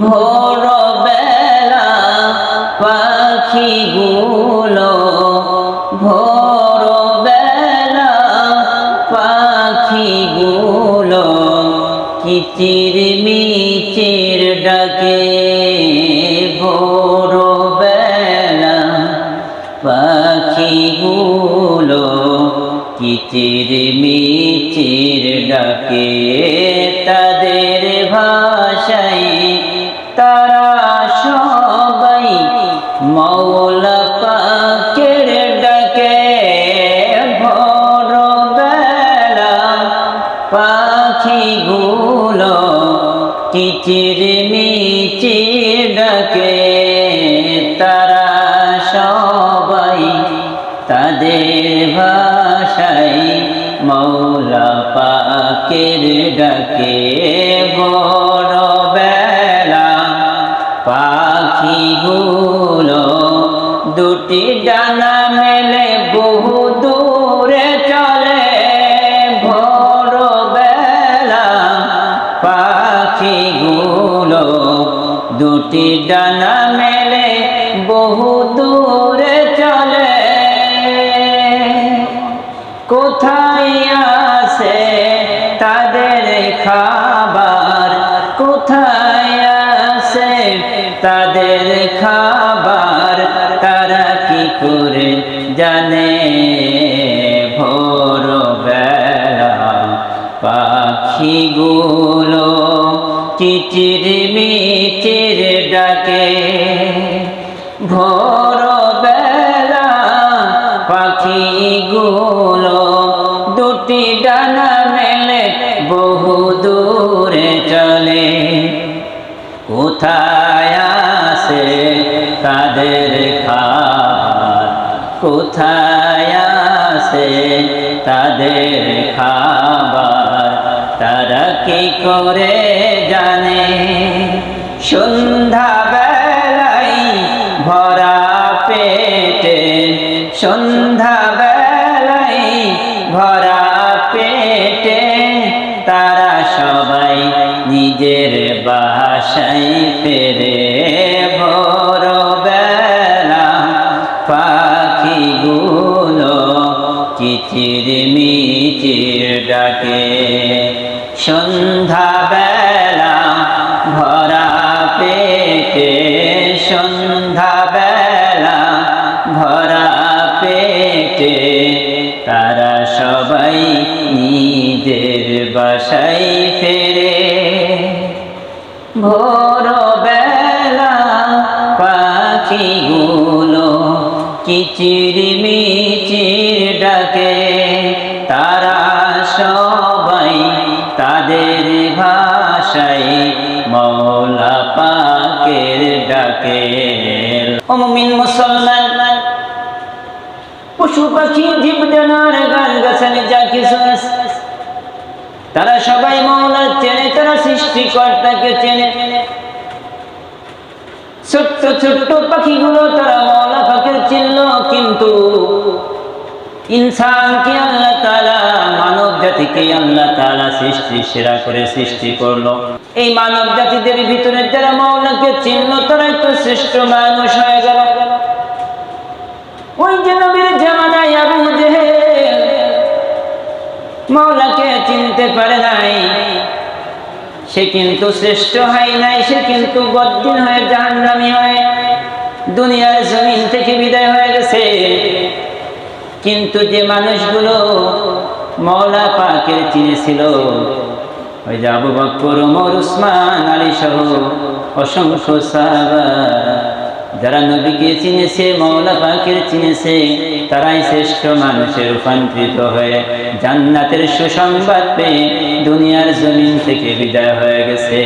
ভোরবেলা পাখিগুলো ভোরবেলা পাখিগুলো কিচির মিচির ডাকে ভোরবেলা পাখিগুলো কিচির তাদের ভাষায় মৌলা পাকের ডাকে বড় বেলা পাখিগুলো দুটি ডানা পাখিগুলো কিচির মিচির ডাকে। ভোর বেলা পাখিগুলো দুটি ডানা মেলে বহু দূরে চলে। কোথায় আছে তাদের খাবার? কোথায় আছে তাদের খাবার? তারা কি করে জানে? সন্ধ্যা বেলাই ভরা পেটে সন্ধ্যা বেলাই ভরা পেটে, তারা সবাই নিজের বাসায় ফেরে। ভোর বেলা পাখিগুলো কিচির সন্ধ্যা বেলা ভরা পেটে সন্ধ্যা বেলা ভরা পেটে, তারা সবাই নিজের বাসায় ফেরে। ভোর বেলা পাখিগুলো কিচির অমিন মুসলমান। পশু পাখি, জীব, জানার গান গাছালি যা কিছু তারা সবাই মৌলা চেনে, তারা সৃষ্টিকর্তাকে চেনে। ছোট্ট ছোট্ট পাখিগুলো তারা মৌলা পাখির চিনল কিন্তু ইনসানকে আল্লাহ তালা মানব জাতিকে আল্লাহ তালা সৃষ্টি, সেরা করে সৃষ্টি করল। এই মানব জাতিদের ভিতরে যারা মৌলাকে চিনল তারাই তো শ্রেষ্ঠ মানুষ হয়ে গেল। ওই যে নবীর জামানায় আবু মৌলাকে চিনতে পারে নাই। সে কিন্তু শ্রেষ্ঠ হয় নাই, সে কিন্তু বদ্দিন হয়ে জাহান্নামি হয়ে। দুনিয়ার জমিন থেকে বিদায় হয়ে গেছে। কিন্তু যে মানুষগুলো মৌলা পাকের চিনেছিল ওই যে আবু বক্কর ওমর, উসমান, আলী সহ অসংখ্য সাহাবা, যারা নবীকে চিনেছে মৌলা পাকের চিনেছে, তারাই শ্রেষ্ঠ মানুষে রূপান্তরিত হয়ে জান্নাতের সুসংবাদ পেয়ে দুনিয়ার জমিন থেকে বিদায় হয়ে গেছে।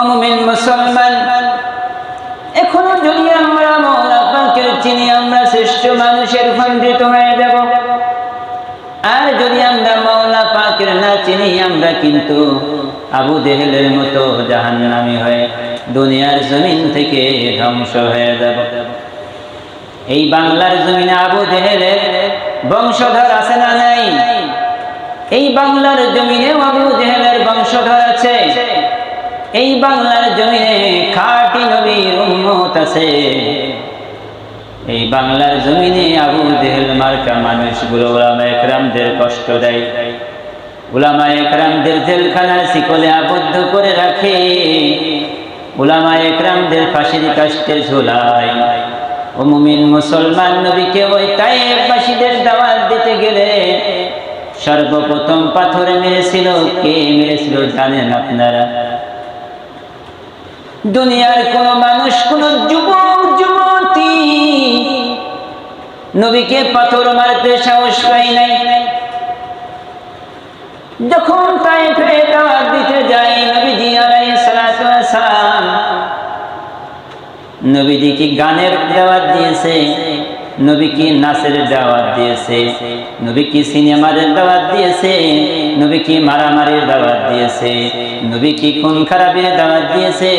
অমুমিন মুসলমান এখনও যদি আমরা মৌলা চিনি, আমরা শ্রেষ্ঠ মানুষের রূপান্তরিত হয়ে যাব। আর যদি আমরা মৌলা পাকের না চিনি, আমরা কিন্তু আবু দেহেলের মতো জাহান্নামি হয়ে দুনিয়ার জমিন থেকে ধ্বংস হয়ে যাব। এই বাংলার জমিনে আবু জেহেলের বংশধর আছে না নাই? এই বাংলার জমিনে আবু জেহেলের বংশধর আছে। এই বাংলার জমিনে খাটি নবীর উম্মত আছে এই বাংলার জমিনে আবু জেহেল মার্কা মানুষগুলো ওলামা একরামদের কষ্ট দেয়। ওলামা একরামদের জেলখানার শিকলে আবদ্ধ করে রাখে। ওলামা একরামদের ফাঁসির কাস্টের ঝোলায়। ও মুমিন মুসলমান নবীকে ওই তাইয়ের ফাঁসিদের দাওয়াত দিতে গেলে সর্বপ্রথম পাথরে মেরেছিল। কে মেরেছিল জানেন আপনারা? দুনিয়ার কোন মানুষ, কোন যুবক, যুবতী। নবীকে পাথর মারতে সাহস পাই নাই। যখন তাই দাওয়াত দিতে যাই নবীজি সালাম নবীজি কি গানের দাওয়াত দিয়েছে? নবী কি নাচের দাওয়াত দিয়েছে দাওয়াত দিয়েছে মারামারির দাওয়াত দিয়েছে খুন খারাপের দাওয়াত দিয়েছে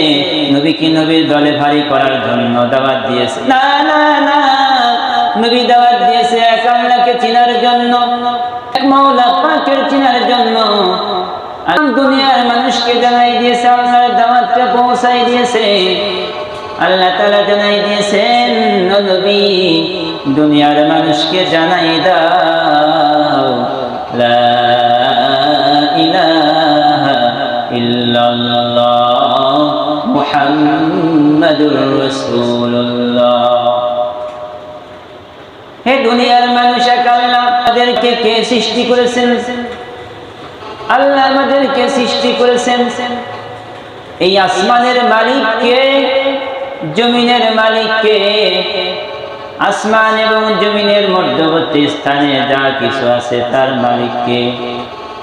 নবীর দলে ভারী করার জন্য দাওয়াত দিয়েছে। না না না, নবী দাওয়াত দিয়েছে এক আল্লাহকে চিনার জন্য, এক মাওলা পাকের চিনার জন্য। আর মানুষকে জানাই হে দুনিয়ার মানুষ আল্লাহ আমাদেরকে কে সৃষ্টি করেছেন? আল্লাহ আমাদেরকে সৃষ্টি করেছেন। এই আসমানের মালিককে, জমিনের মালিককে আসমান এবং জমিনের মধ্যবর্তী স্থানে যা কিছু আছে তার মালিককে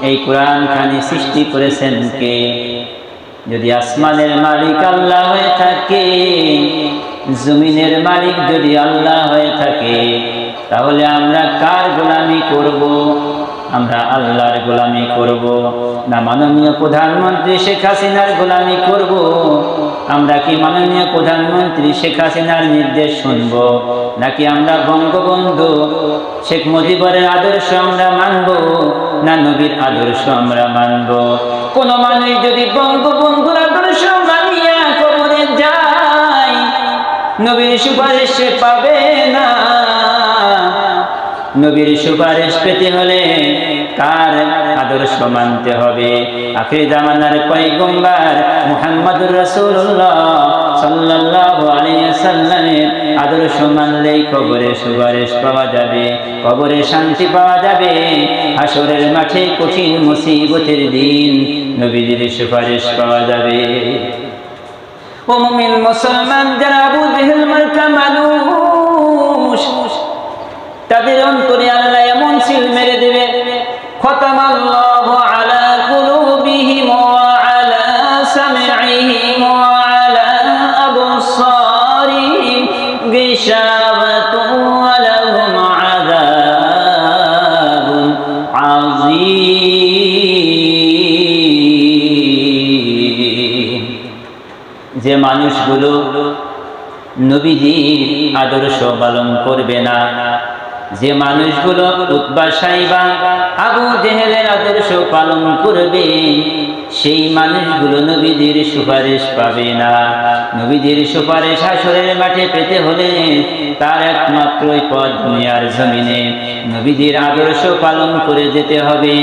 এই কোরআন খানি সৃষ্টি করেছেন কে? যদি আসমানের মালিক আল্লাহ হয়ে থাকে, জমিনের মালিক যদি আল্লাহ হয়ে থাকে, তাহলে আমরা কার গোলামি করব? আমরা আল্লাহর গোলামি করব না মাননীয় প্রধানমন্ত্রী শেখ হাসিনার গোলামি করব? আমরা কি মাননীয় প্রধানমন্ত্রী শেখ হাসিনার নির্দেশ শুনব? নাকি আমরা বঙ্গবন্ধু শেখ মুজিবরের আদর্শ আমরা মানব, না নবীর আদর্শ আমরা মানব? কোন মানুষ যদি বঙ্গবন্ধুর আদর্শ মানিয়া কবরে যায়, নবীর সুপারিশ পাবে না। নবীর সুপারিশ পেতে হলে কার আদর্শ মানতে হবে? আখির জামানার পয়গম্বর মুহাম্মদুর রাসূলুল্লাহ সাল্লাল্লাহু আলাইহি সাল্লামের আদর্শ মানলেই কবরে সুপারিশ পাওয়া যাবে। কবরে শান্তি পাওয়া যাবে। হাসরের মাঠে কঠিন মুসিবতের দিন নবীজির সুপারিশ পাওয়া যাবে। ও মুমিন মুসলমান, যারা আবু মার্কা মানুষ তাদের অন্তরে আল্লাহ এমন সিল মেরে দেবে খতম আল্লাহ আলা কুলুবিহিম যে মানুষগুলো নবীজির আদর্শ পালন করবে না যে মানুষগুলো উৎবা সাইবা আবু জেহেলের আদর্শ পালন করবে, সেই মানুষগুলো নবীদের সুপারিশ পাবে না। নবীজির সুপারিশ হাসরের মাঠে পেতে হলে তার একমাত্র পথ দুনিয়ার জমিনে নবীজির আদর্শ পালন করে যেতে হবে।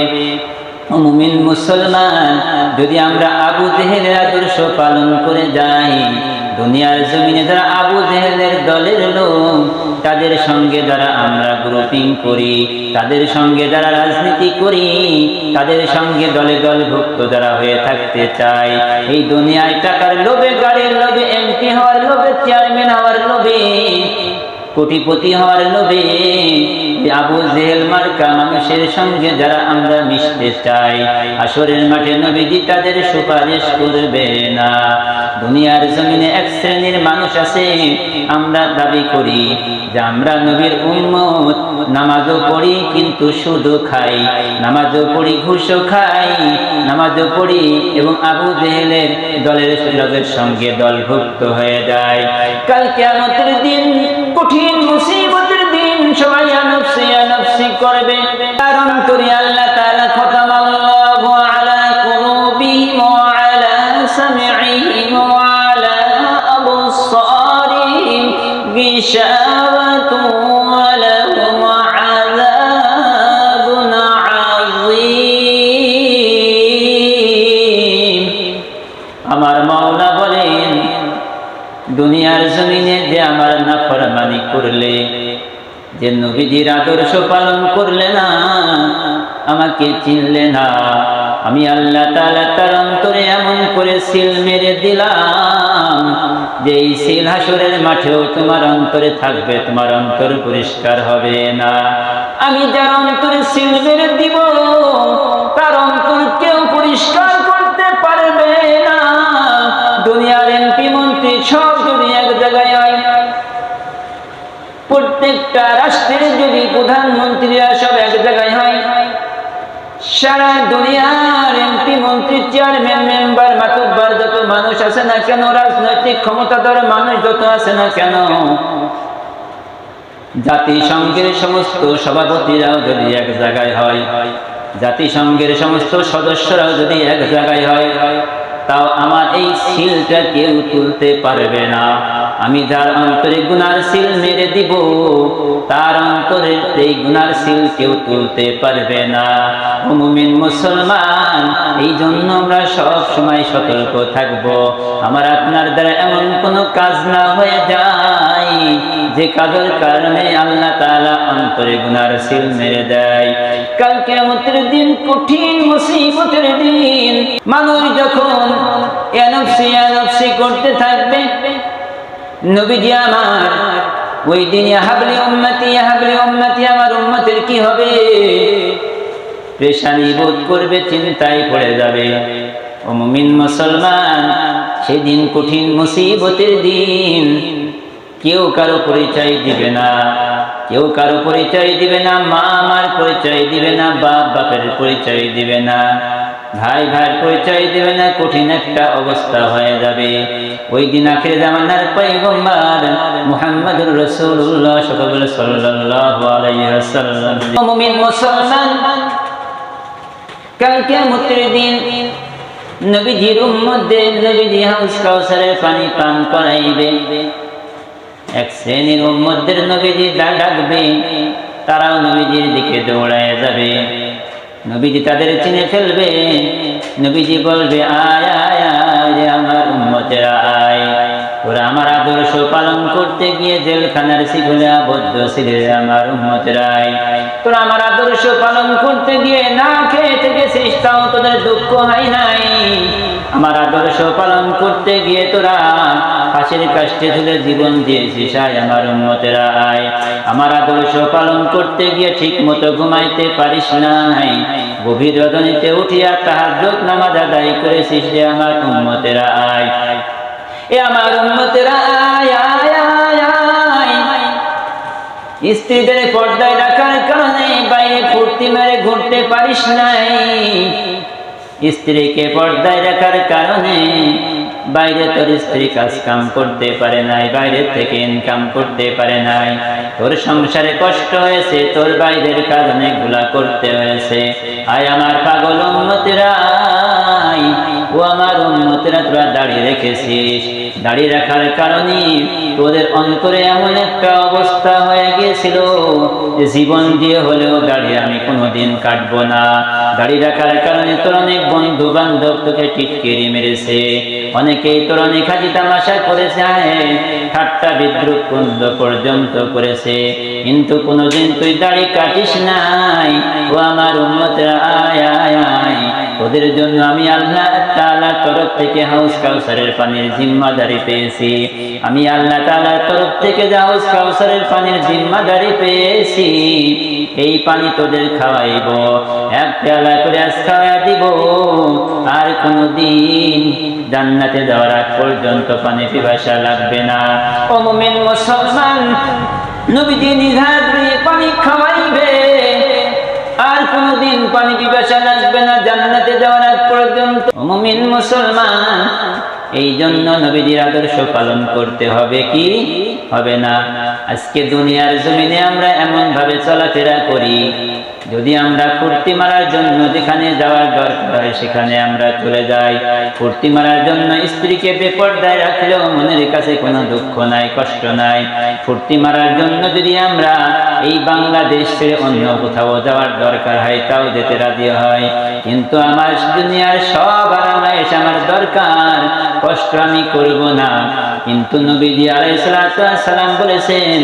মুমিন মুসলমান, যদি আমরা আবু জেহেলের আদর্শ পালন করে যাই, দুনিয়ার জমিনে যারা আবু জেহেলের দলের লোক তাদের সঙ্গে যারা আমরা গ্রুপিং করি, তাদের সঙ্গে যারা রাজনীতি করি, তাদের সঙ্গে দলে দলভুক্ত যারা হয়ে থাকতে চাই এই দুনিয়ায় টাকার লোভে, গাড়ির লোভে এমপি হওয়ার লোভে চেয়ারম্যান হওয়ার লোভে কোটিপতি হওয়ার লোভে আবু জেহেল মার্কা মানুষের সঙ্গে যারা আমরা মিশতে চাই আসরের মাঠে নবীজি তাদের সুপারিশ করবে না। দুনিয়ার জমিনে এক শ্রেণির মানুষ আছে, আমরা দাবি করি যে আমরা নবীর উম্মত। নামাজও পড়ি কিন্তু শুধু খাই, নামাজও পড়ি ঘুষও খাই, নামাজও পড়ি এবং আবু জেহেলের দলের লোকের সঙ্গে দলভুক্ত হয়ে যায়। কালকে আমাদের দিন দুনিয়ার জমিনে যে আমার নাফরমানি করলে, যে নবীজির আদর্শ পালন করলে না, আমাকে চিনলে না। আমি আল্লাহ তাআলা তার অন্তরে এমন করে সিল মেরে দিলাম যে এই সিল হাসুরের মাঠেও তোমার অন্তরে থাকবে, তোমার অন্তর পরিষ্কার হবে না। আমি যার অন্তরে সিল মেরে দিব, তার অন্তর কেউ পরিষ্কার করতে পারবে না। দুনিয়ার এমপি মন্ত্রী সব যদি এক জায়গায় হয়, প্রত্যেকটা রাষ্ট্রের যদি প্রধানমন্ত্রীরা সব এক জায়গায় সারা দুনিয়ার এমপি, মন্ত্রী চেয়ারম্যান মেম্বার মাতুব্বার যত মানুষ আছে না কেন, রাজনৈতিক ক্ষমতাধর মানুষ যত আছে না কেন? জাতিসংঘের সমস্ত সভাপতিরাও যদি এক জায়গায় হয়, জাতিসংঘের সমস্ত সদস্যরাও যদি এক জায়গায় হয় তাও আমার এই শিলটা কেউ তুলতে পারবে না। আমি যার অন্তরে গুনার শিল মেরে দিব, তার অন্তরে এই গুনার শিল কেউ তুলতে পারবে না। মুমিন মুসলমান, এই জন্য আমরা সব সময় সতর্ক থাকব। আমার আপনার দ্বারা এমন কোনো কাজ না হয়ে যায়। যে কাজের কারণে আল্লাহ তাআলা অন্তরে গুনার সিল মেরে দেয়। কাল কিয়ামতের দিন কঠিন মুসিবতের দিন। মানুষ যখন এনফসি এনফসি করতে থাকবে, নবীজি আমার, ওই দিন হাবলি উম্মতি হাবলি উম্মতি, আমার উম্মতের কি হবে? পেশানি বোধ করবে, চিন্তায় পড়ে যাবে। ও মুমিন মুসলমান, সেদিন কঠিন মুসিবতের দিন। কেউ কারও পরিচয় দিবে না। কেউ কারও পরিচয় দিবে না, মা আমার পরিচয় দিবে না, বাপ বাপের পরিচয় দিবে না। ভাই ভাইয়ের পরিচয় দিবে না, কঠিন একটা অবস্থা হয়ে যাবে। ওই দিন আখের জামানার পয়গম্বর মুহাম্মদুর রাসূলুল্লাহ সাল্লাল্লাহু আলাইহি ওয়াসাল্লাম মুমিন মুসলমান, কাল কিয়ামতের দিন নবীজির উম্মতদের নবীজি হাউস কাউসারের পানি পান করাইবে। এক শ্রেণির উম্মতদের নবীজি ডাক ডাকবে, তারাও নবীজির দিকে দৌড়ায় যাবে। নবীজি তাদের চিনে ফেলবে, নবীজি বলবে, আয় আয় আয় আমার উম্মতেরা, আয়। ওরা আমার আদর্শ পালন করতে গিয়ে জেলখানার শিখলে আবদ্ধ ছিলে আমার উম্মতেরা, আয়। তোরা আমার আদর্শ পালন করতে গিয়ে না খেয়ে থেকে চেষ্টাও তোদের দুঃখ হয় নাই। আমার আদর্শ পালন করতে গিয়ে তোরা ফাঁসির কাষ্টে ঝুলে জীবন দিয়েছিস আয় আমার উন্মতেরা আয়। আমার আদর্শ পালন করতে গিয়ে ঠিক মতো ঘুমাইতে পারিস নাই। গভীর রজনীতে উঠিয়া তাহার যোগ নামাজ আদায় করেছিস রে আমার উন্মতেরা আয়। এ আমার উন্মতেরা আয় আয় আয়। স্ত্রীদের পর্দায় রাখার কারণে বাইরে ফুর্তি মেরে ঘুরতে পারিস নাই। স্ত্রীকে পর্দায় রাখার কারণে বাইরে তোর স্ত্রী কাজ কাম করতে পারে নাই, বাইরে থেকে ইনকাম করতে পারে নাই। তোর সংসারে কষ্ট হয়েছে, তোর বাইরের কাজ অনেকগুলা করতে হয়েছে। আয় আমার পাগল উন্মতিরা ও আমার উন্মতিরা তোরা দাঁড়িয়ে রেখেছিস। দাঁড়িয়ে রাখার কারণে তোদের অন্তরে এমন একটা অবস্থা হয়ে গিয়েছিল জীবন দিয়ে হলেও দাঁড়িয়ে আমি কোনোদিন কাটবো না। দাঁড়িয়ে রাখার কারণে তোর অনেক বন্ধু বান্ধব তোকে টিটকেরি মেরেছে। অনেকেই তোর অনেক হাজি তামাশা করেছে আয় ঠাট্টা, বিদ্রুপ কুন্দ পর্যন্ত করেছে। কিন্তু কোনোদিন তুই দাড়ি কাটিস নাই। ও আমার উন্মতরা, আয় আয় আয় ওদের জন্য আমি আল্লাহ তাআলার তরফ থেকে হাউস কাউসারের পানির জিম্মাদারি পেয়েছি। আমি আল্লাহ তাআলার তরফ থেকে যে হাউস কাউসারের পানির জিম্মাদারি পেয়েছি, এই পানি তোদের খাওয়াইব, এক পেয়ালা করে আজ খাওয়া দিব। আর কোনদিন জান্নাতে যাওয়ার আগ পর্যন্ত পানি পিপাসা লাগবে না। ও মুমিন মুসলমান, নবীজি নিধার দিয়ে পানি খাওয়াইবে। আর কোনদিন পানি পিপাসা লাগবে না, জান্নাতে যাওয়ার আগ মুমিন মুসলমান এই জন্য নবীজির আদর্শ পালন করতে হবে কি? হবে না। আজকে দুনিয়ার জমিনে আমরা এমন ভাবে চলাফেরা করি যদি আমরা ফুর্তি মারার জন্য যেখানে যাওয়ার দরকার হয় সেখানে আমরা চলে যাই। ফুর্তি মারার জন্য স্ত্রীকে বেপর্দায় রাখলেও মনের কাছে কোনো দুঃখ নাই, কষ্ট নাই। ফুর্তি মারার জন্য যদি আমরা এই বাংলাদেশ ছেড়ে অন্য কোথাও যাওয়ার দরকার হয়, তাও যেতে রাজি হয়। কিন্তু আমার দুনিয়ার সব আরামায়েশ আমার দরকার, কষ্ট আমি করব না। কিন্তু নবীজি আলাইসালাম বলেছেন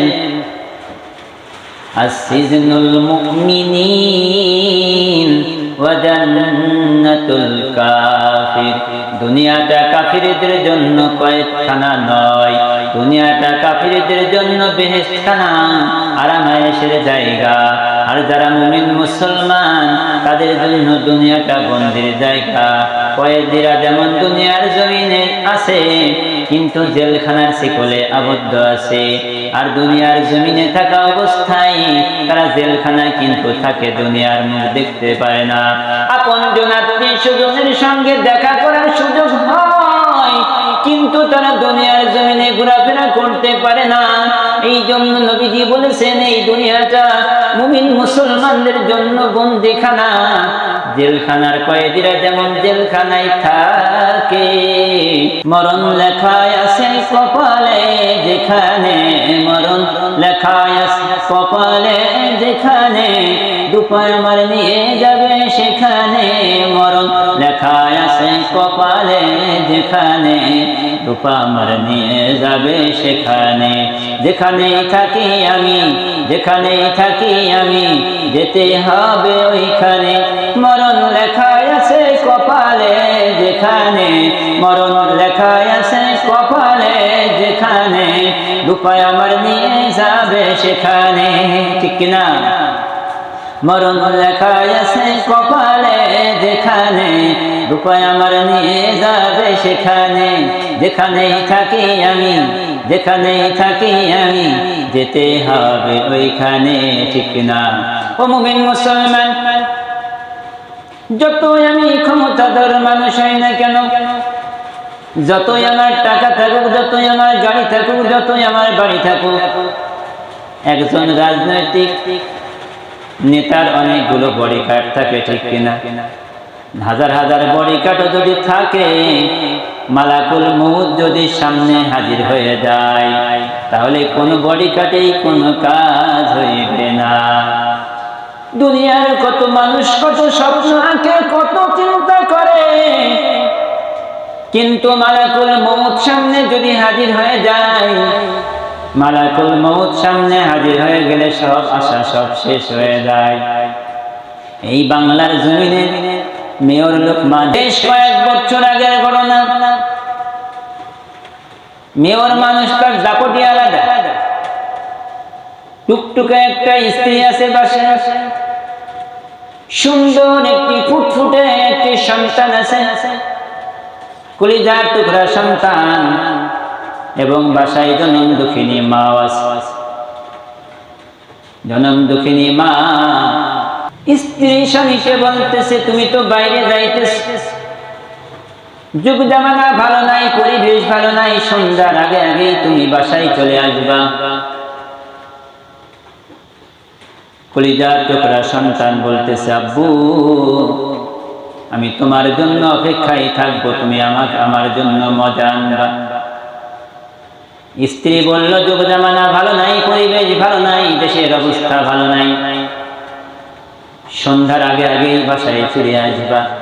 السجن المؤمنين وجنة الكافر দুনিয়াটা কাফিরদের জন্য কয়েকখানা নয় দুনিয়াটা কাফিরদের জন্য বেহেশখানা আরামায়েশের জায়গা। আর যারা মুমিন মুসলমান, তাদের জন্য দুনিয়াটা বন্দির জায়গা। কয়েদিরা যেমন দুনিয়ার জমিনে আছে, কিন্তু জেলখানার শিকলে আবদ্ধ আছে। আর দুনিয়ার জমিনে থাকা অবস্থায় তারা জেলখানায় কিন্তু থাকে, দুনিয়ার মুখ দেখতে পায় না। আপন জনাত্মীয় সুজনের সঙ্গে দেখা করার সুযোগ হয়, কিন্তু তারা দুনিয়ার জমিনে ঘোরাফেরা করতে পারে না। এই জন্য নবীজি বলেছেন, এই দুনিয়াটা মুমিন মুসলমানদের জন্য বন্দিখানা। জেলখানার কয়েদিরা যেমন জেলখানায় থাকে, মরণ লেখায় আছে কপালে যেখানে মরণ লেখায় আছে কপালে যেখানে, দুপায় আমার নিয়ে যাবে সেখানে, মরণ লেখায় আছে কপালে যেখানে, দুপা আমার নিয়ে যাবে সেখানে। যেখানে থাকি আমি, যেখানে থাকি আমি, যেতে হবে ওইখানে। মরণ লেখায় আছে কপালে, যেখানে মরণ লেখায় আছে কপালে, যেখানে দুপায় আমার নিয়ে যাবে সেখানে। ঠিক না মরণ লেখায় আছে কপালে, যেখানে রূপায় আমার নিয়ে যাবে সেখানে। যেখানেই থাকি আমি যেখানেই থাকি আমি, যেতে হবে ওইখানে, ঠিক না? ও মুমিন মুসলমান, যতই আমি ক্ষমতাধর মানুষ হই না কেন, যতই আমার টাকা থাকুক, যতই আমার গাড়ি থাকুক, যতই আমার বাড়ি থাকুক, একজন রাজনৈতিক নেতার অনেকগুলো বডি কার্ড থাকে, ঠিক কিনা? হাজার হাজার বডি কার্ডও যদি থাকে মালাকুল মৌত যদি সামনে হাজির হয়ে যায়, তাহলে কোন বডি কাটেই কোনো কাজ হইবে না। দুনিয়ার কত মানুষ, কত স্বপ্ন আঁকে, কত চিন্তা করে। কিন্তু মালাকুল মৌত সামনে যদি হাজির হয়ে যায়, মালাকুল মৌত সামনে হাজির হয়ে গেলে সব আশা সব শেষ হয়ে যায়। এই বাংলার জমিনে মেয়র লোকমান, বেশ কয়েক বছর আগের ঘটনা মেয়র মানুষটার দাপটি আলাদা। টুকটুকে একটা স্ত্রী আছে বাসে সুন্দর একটি ফুটফুটে একটি সন্তান আছে। কলিজার টুকরা সন্তান এবং বাসায় জনম দুঃখিনী মা জনম দুঃখিনী মা, স্ত্রী স্বামীকে বলতেছে, তুমি তো বাইরে যাইতেছে। যুগ জামানা ভালো নাই, পরিবেশ ভালো নাই, সন্ধ্যার আগে আগে তুমি বাসায় চলে আসবা। কলিজার টুকরা সন্তান বলতেছে, আব্বু, আমি তোমার জন্য অপেক্ষায় থাকব, তুমি আমাকে, আমার জন্য মজা আনবা। স্ত্রী বলল, যুগ জামানা ভালো নাই, পরিবেশ ভালো নাই, দেশের অবস্থা ভালো নাই। সন্ধ্যার আগে আগে বাসায় ফিরে আসবা।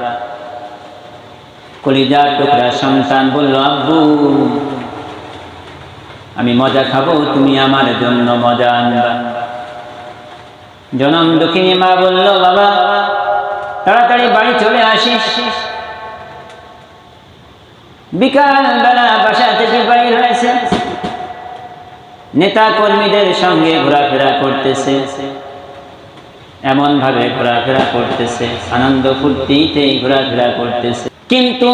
কলিজার টুকরা সন্তান বলল, আব্বু, আমি মজা খাব, তুমি আমার জন্য মজা আনবা। জনম দক্ষিণী মা বলল, বাবা, তাড়াতাড়ি বাড়ি চলে আসিস। বিকাল বেলা বাসা থেকে বাড়ি হয়েছে। নেতা কর্মীদের সঙ্গে ঘোরাফেরা করতেছে। এমন ভাবে ঘোরাফেরা করতেছে। আনন্দ ফুর্তিতে ঘোরাফেরা করতেছে। কিন্তু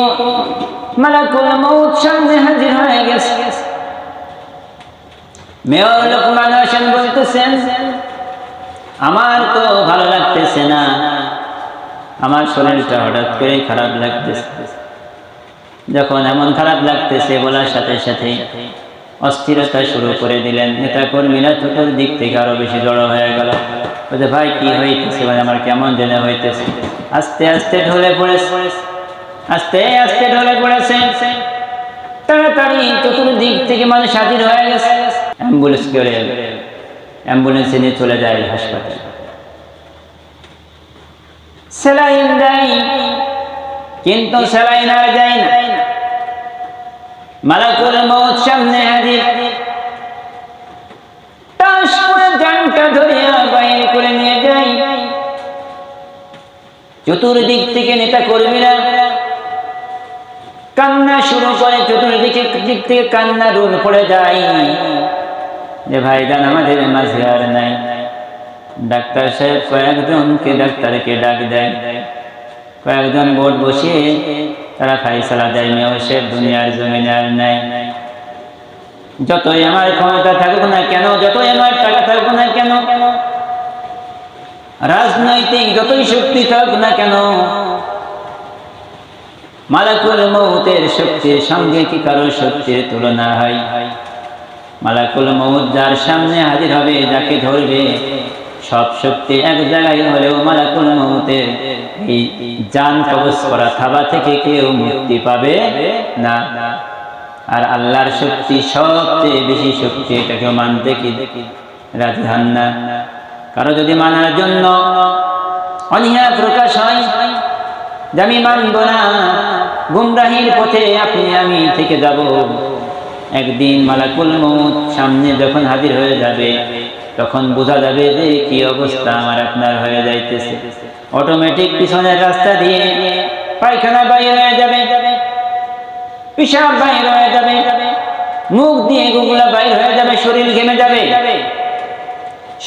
মালাকুল মৌত সামনে হাজির হয়ে গেছে। মেয়র লোকমান হোসেন বলতেছেন আমার তো ভালো লাগতেছে না। আমার শরীরটা হঠাৎ করে খারাপ লাগতেছে। যখন এমন খারাপ লাগতেছে বলার সাথে সাথে অস্থিরতা শুরু করে দিলেন। নেতা কর্মীরা ছোটোর দিক থেকে আরও বেশি জড়ো হয়ে গেল। ভাই, কি হইতেছে? ভাই, আমার কেমন জেনে হইতেছে। আস্তে আস্তে ঢলে পড়েছে। আস্তে আস্তে ঢলে পড়েছে। তাড়াতাড়ি চতুর্দিক থেকে মানুষ হাজির হয়ে গেছে। অ্যাম্বুলেন্স করে, অ্যাম্বুলেন্সে নিয়ে চলে যায় হাসপাতালে। সেলাইন দেয়, কিন্তু সেলাইন আর যায় না। মালাকুল মৌত সামনে হাজির। চতুর্দিক নেতা কর্মীরা কান্না শুরু করে চতুর্দিকে দিক থেকে কান্না রোল পড়ে যায় যে ভাইজান আমাদের মাঝে আর নাই। ডাক্তার সাহেব কয়েকজনকে ডাক্তারকে ডাক দেয়। কয়েকজন বোর্ড বসিয়ে তারা ফাইসালা দেয় মেয় সে দুনিয়ার জমিনে আর নাই। যতই আমার ক্ষমতা থাকুক না কেন, যতই আমার টাকা থাকুক না কেন, রাজনৈতিক যতই শক্তি থাকুক না কেন মালাকুল মৌতের শক্তির সঙ্গে কি কারও শক্তির তুলনা হয়? মালাকুল মৌত যার সামনে হাজির হবে, যাকে ধরবে, সব শক্তি এক জায়গায় হলেও মালাকুল মৌতের এই জান কবজ করা থাবা থেকে কেউ মুক্তি পাবে না। আর আল্লাহর শক্তি সবচেয়ে বেশি শক্তি এটা কেউ মানতে কি রাজি হন না? কারও যদি মানার জন্য অনীহা প্রকাশ হয় আমি মানব না গুমরাহির পথে আপনি, আমি থেকে যাব। একদিন মালাকুল মৌত সামনে যখন হাজির হয়ে যাবে, তখন বোঝা যাবে যে কি অবস্থা আমার আপনার হয়ে যাইতেছে। অটোমেটিক পিছনের রাস্তা দিয়ে পায়খানা বাইর হয়ে যাবে পিসাব বাইর হয়ে যাবে, মুখ দিয়ে গুগলা বাইর হয়ে যাবে, শরীর ঘেমে যাবে।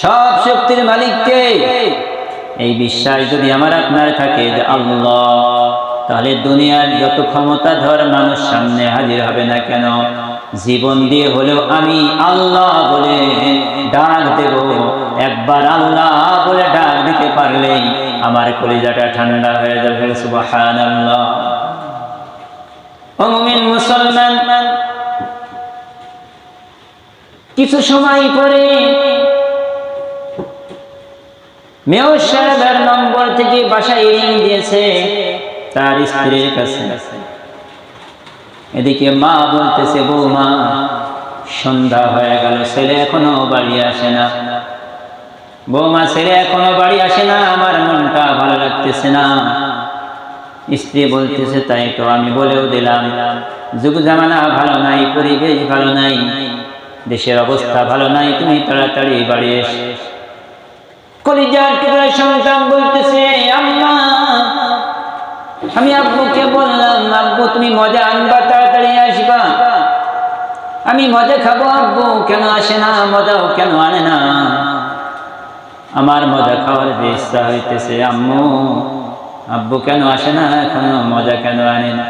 সব শক্তির মালিককে এই বিশ্বাস যদি আমার আপনার থাকে যে আল্লাহ, তাহলে দুনিয়ার যত ক্ষমতা ধর মানুষ সামনে হাজির হবে না কেন? জীবন দিয়ে হলেও আমি আল্লাহ বলে ডাক দেব। একবার আল্লাহ বলে ডাক দিতে পারলেই আমার কলিজাটা ঠান্ডা হয়ে যাবে সুবাহান আল্লাহ মুসলমান, কিছু সময় পরে মেয়র সাহেবের নম্বর থেকে বাসায় রিং দিয়েছে, তার স্ত্রীর কাছে। এদিকে মা বলতেছে, বৌমা, সন্ধ্যা হয়ে গেল, ছেলে এখনও বাড়ি আসে না। বৌমা, ছেলে এখনও বাড়ি আসে না, আমার মনটা ভালো লাগতেছে না। স্ত্রী বলতেছে, তাই তো আমি বলেও দিলাম, যুগ জামানা ভালো নাই, পরিবেশ ভালো নাই, দেশের অবস্থা ভালো নাই, তুমি তাড়াতাড়ি বাড়ি এসে। কলিজার টুকরা সন্তান বলতেছে, আম্মা, আমি আব্বুকে বললাম, আব্বু, তুমি মজা আনবা, তাড়াতাড়ি আসবা। আমি মজা খাব, আব্বু কেন আসে না? মজাও কেন আনে না? আমার মজা খাওয়ার ইচ্ছা হইতেছে, আম্মু, আব্বু কেন আসে না? এখনও মজা কেন আনে না?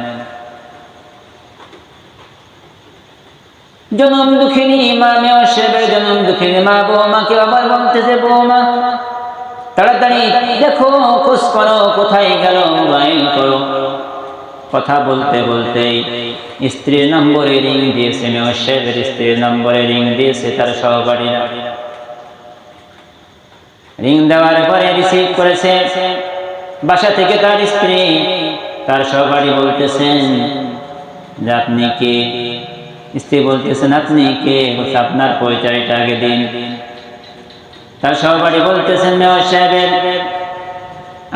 জনম দুঃখিনী মা, মেয় সেবের জনম দুঃখিনী মা বৌমাকে আবার বলতেছে, বৌমা তাড়াতাড়ি দেখো, খোঁজ করো, কোথায় গেল মোবাইল করো। কথা বলতে বলতে স্ত্রীর নম্বরে রিং দিয়েছে মেয় সেবের স্ত্রীর নম্বরে রিং দিয়েছে তার সহপাঠীরা। রিং দেওয়ার পরে রিসিভ করেছে। বাসা থেকে তার স্ত্রী, তার সহপাঠী বলতেছেন, যে আপনি কে? স্ত্রী বলতেছেন, আপনি কে? আপনার পরিচয়টা আগে দিন। তার সহপাঠী বলতেছেন, মেয়র সাহেবের,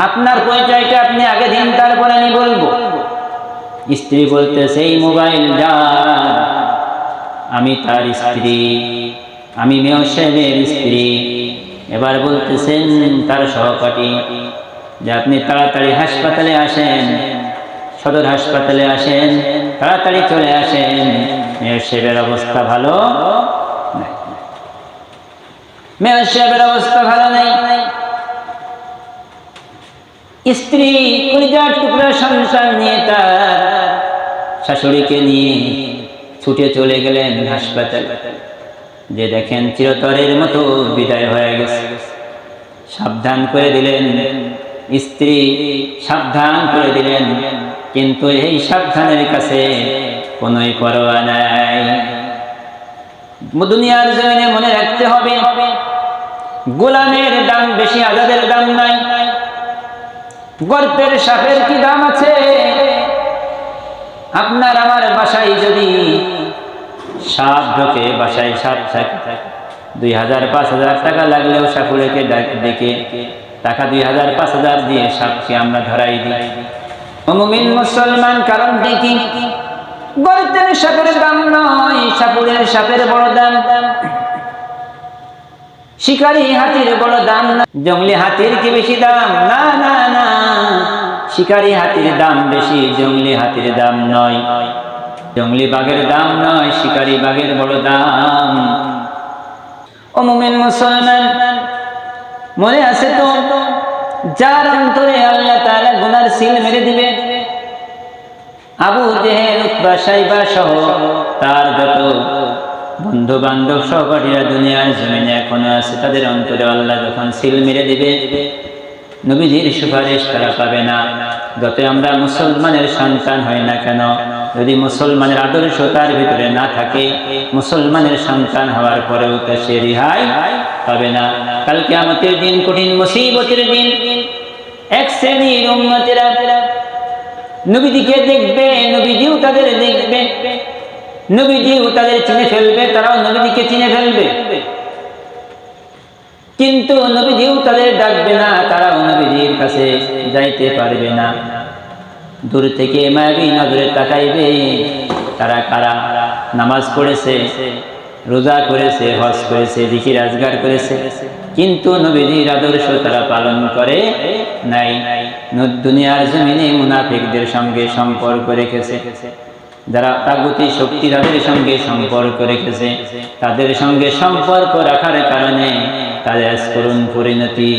আপনার পরিচয়টা আপনি আগে দিন, তারপরে আমি বলব। স্ত্রী বলতেছে এই মোবাইল যার আমি তার স্ত্রী, আমি মেয়র সাহেবের স্ত্রী। এবার বলতেছেন তার সহপাঠী যে আপনি তাড়াতাড়ি হাসপাতালে আসেন, সদর হাসপাতালে আসেন, তাড়াতাড়ি চলে আসেন। মেয়র সাহেবের অবস্থা ভালো। মেয়র সাহেবের অবস্থা ভালো নেই। স্ত্রী কলিজার টুকরা সংসার নিয়ে তার শাশুড়িকে নিয়ে ছুটে চলে গেলেন হাসপাতালে, যে দেখেন চিরতরের মতো বিদায় হয়ে গেছে। সাবধান করে দিলেন স্ত্রী, সাবধান করে দিলেন, কিন্তু এই সাবধানের কাছে কোনোই পরোয়া নাই। দুনিয়ার জমিনে মনে রাখতে হবে গোলামের দাম বেশি, আজাদের দাম নাই। গর্তের সাপের কি দাম আছে? আপনার আমার বাসায় যদি সাপ ঢোকে, বাসায় সাপ থাকে, দুই হাজার, পাঁচ হাজার টাকা লাগলেও সাপুরেকে ডেকে টাকা দুই হাজার, পাঁচ হাজার দিয়ে সাপকে আমরা ধরাই দিই। মুমিন মুসলমান, কারণ দেখি গর্তের সাপের দাম নয়, সাপুরের সাপের বড় দাম দাম। শিকারি হাতির বড় দাম না জঙ্গলি হাতির কি বেশি দাম? না না না। শিকারি হাতির দাম বেশি, জঙ্গলি হাতির দাম নয়। জঙ্গলি বাঘের দাম নয়, শিকারি বাঘের বড় দাম। ও মুমিন মুসলমান, মনে আছে তো? যার অন্তরে আল্লাহ তাআলা গুনার সিল মেরে দিবে আবু জেহেল, উতবা, সাইবা সহ তার যত বন্ধু বান্ধব সহপাঠীরা দুনিয়ার জমিনে এখনও আছে, তাদের অন্তরে আল্লাহ যখন সিল মেরে দিবে, নবীজির সুপারিশ তারা পাবে না। যত আমরা মুসলমানের সন্তান হই না কেন, যদি মুসলমানের আদর্শ তার ভিতরে না থাকে, মুসলমানের সন্তান হওয়ার পরেও তা সে রিহাই পাবে না। কালকে আমাদের দিন, কঠিন মুসিবতের দিন, এক শ্রেণির উম্মতেরা নবীজিকে দেখবে, নবীজিও তাদের দেখবে। নবীজিও তাদের চিনে ফেলবে, তারাও নবীজিকে চিনে ফেলবে। কিন্তু নবীজিও তাদের ডাকবে না, তারাও নবীজির কাছে যাইতে পারবে না। দূর থেকে মায়াবী নজরে তাকাইবে, তারা কারা? নামাজ পড়েছে, রোজা করেছে, হজ করেছে দিকি রাজগার করেছে। কিন্তু নবীজির আদর্শ তারা পালন করে নাই। দুনিয়ার জমিনে মুনাফিকদের সঙ্গে সম্পর্ক রেখেছে। যারা তাগুতি শক্তি তাদের সঙ্গে সম্পর্ক রেখেছে, তাদের সঙ্গে সম্পর্ক রাখার কারণে তাদের করুণ পরিণতি।